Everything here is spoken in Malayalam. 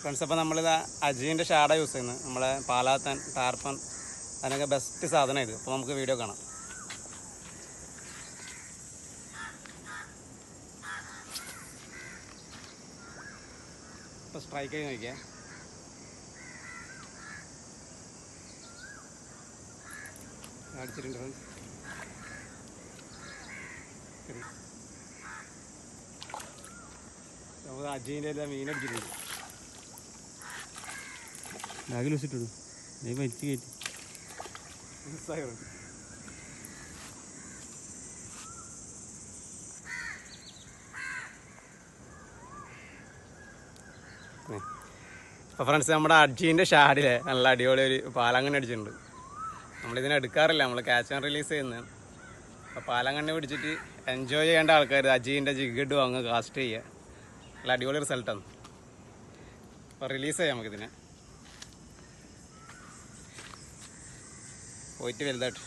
ഫ്രണ്ട്സ് അപ്പോൾ നമ്മളിത് അജീന്റെ ഷാഡ യൂസ് ചെയ്യുന്നത്. നമ്മളെ പാലാത്തൻ ടാർപ്പൻ അതിനൊക്കെ ബെസ്റ്റ് സാധനം ഇത്. അപ്പോൾ നമുക്ക് വീഡിയോ കാണാം. ഇപ്പോൾ സ്ട്രൈക്ക് ആയി നോക്കിയാൽ അടിച്ചിട്ടുണ്ട് ഫ്രണ്ട്സ് നമുക്ക് അജീന്റെ മീൻ അടിച്ചിട്ടുണ്ട്. ബാഗിൽ വെച്ചിട്ടുള്ളൂ. നീ വലിച്ചു കയറ്റി. അപ്പോൾ ഫ്രണ്ട്സ് നമ്മുടെ അജീന്റെ ഷാഡിലെ നല്ല അടിപൊളി ഒരു പാലാങ്കണ്ണി അടിച്ചിട്ടുണ്ട്. നമ്മളിതിനെ എടുക്കാറില്ല നമ്മൾ ക്യാച്ച് ആൻഡ് റിലീസ് ചെയ്യുന്നത് അപ്പോൾ പാലാങ്കണ്ണി പിടിച്ചിട്ട് എൻജോയ് ചെയ്യേണ്ട ആൾക്കാർ അജീന്റെ ജിഗഡ് വാങ്ങുക കാസ്റ്റ് ചെയ്യുക. നല്ല അടിപൊളി റിസൾട്ടാണ് അപ്പോൾ റിലീസ് ചെയ്യാം നമുക്കിതിനെ. പോയിട്ട് വലുതായിട്ട്.